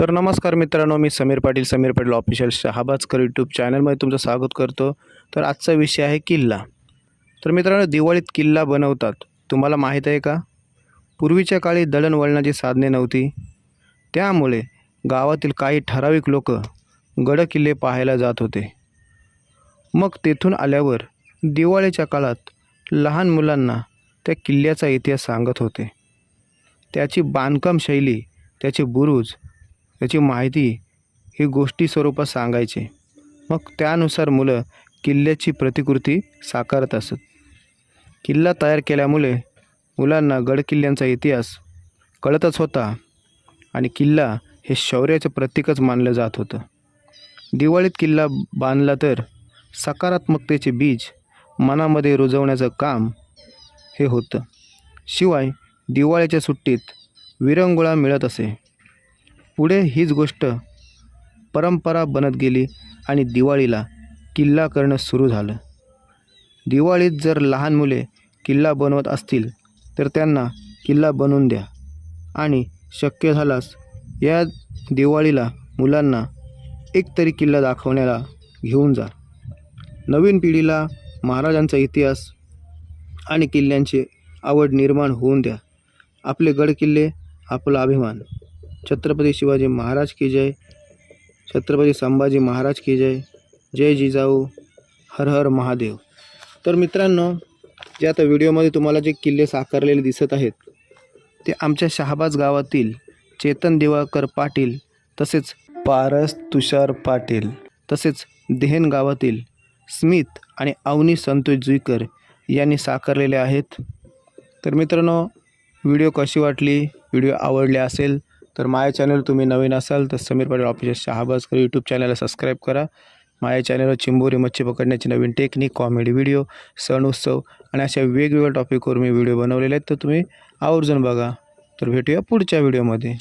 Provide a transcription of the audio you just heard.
तर नमस्कार मित्रांनो मी समीर पाटील समीर पाटील ऑफिशियल शहाबाजकर यूट्यूब चॅनलमध्ये तुमचं स्वागत करतो. तर आजचा विषय आहे किल्ला. तर मित्रांनो दिवाळीत किल्ला बनवतात. तुम्हाला माहीत आहे का? पूर्वीच्या काळी दळणवळणाची साधने नव्हती. त्यामुळे गावातील काही ठराविक लोक गड किल्ले पाहायला जात होते. मग तेथून आल्यावर दिवाळीच्या काळात लहान मुलांना त्या किल्ल्याचा इतिहास सांगत होते. त्याची बांधकाम शैली त्याचे बुरुज त्याची माहिती ही गोष्टी स्वरूपात सांगायचे. मग त्यानुसार मुलं किल्ल्याची प्रतिकृती साकारत असत. किल्ला तयार केल्यामुळे मुलांना गडकिल्ल्यांचा इतिहास कळतच होता आणि किल्ला हे शौर्याचं प्रतीकच मानलं जात होतं. दिवाळीत किल्ला बांधला तर सकारात्मकतेचे बीज मनामध्ये रुजवण्याचं काम हे होतं. शिवाय दिवाळीच्या सुट्टीत विरंगुळा मिळत असे. पुढे हीच गोष्ट परंपरा बनत गेली आणि दिवाळीला किल्ला करणं सुरू झालं. दिवाळीत जर लहान मुले किल्ला बनवत असतील तर त्यांना किल्ला बनवून द्या. आणि शक्य झाल्यास या दिवाळीला मुलांना एक तरी किल्ला दाखवण्याला घेऊन जा. नवीन पिढीला महाराजांचा इतिहास आणि किल्ल्यांची आवड निर्माण होऊन द्या. आपले गडकिल्ले आपला अभिमान. छत्रपती शिवाजी महाराज की जय। छत्रपती संभाजी महाराज की जय। जय जिजाऊ। हर हर महादेव। तर मित्रांनो जे आता व्हिडिओमध्ये तुम्हाला जे किल्ले साकारलेले दिसत आहेत ते आमच्या शहाबाज गावातील चेतन दिवाकर पाटील तसेच पारस तुषार पाटील तसेच देहन गावातील स्मित आणि अवनी संतोष जुईकर यांनी साकारलेले आहेत. तर मित्रांनो व्हिडिओ कशी वाटली? व्हिडिओ आवडले असेल तर माझ्या चॅनल तुम्ही नवीन असाल तर समीर पाटील ऑफिशियल शहाबाजकर यूट्यूब चॅनलला सबस्क्राईब करा. माझ्या चॅनलवर चिंबोरी मच्छी पकडण्याची नवीन टेक्निक कॉमेडी व्हिडिओ सण उत्सव आणि अशा वेगवेगळ्या टॉपिकवर मी व्हिडिओ बनवलेले आहेत. तर तुम्ही आवर्जून बघा. तर भेटूया पुढच्या व्हिडिओमध्ये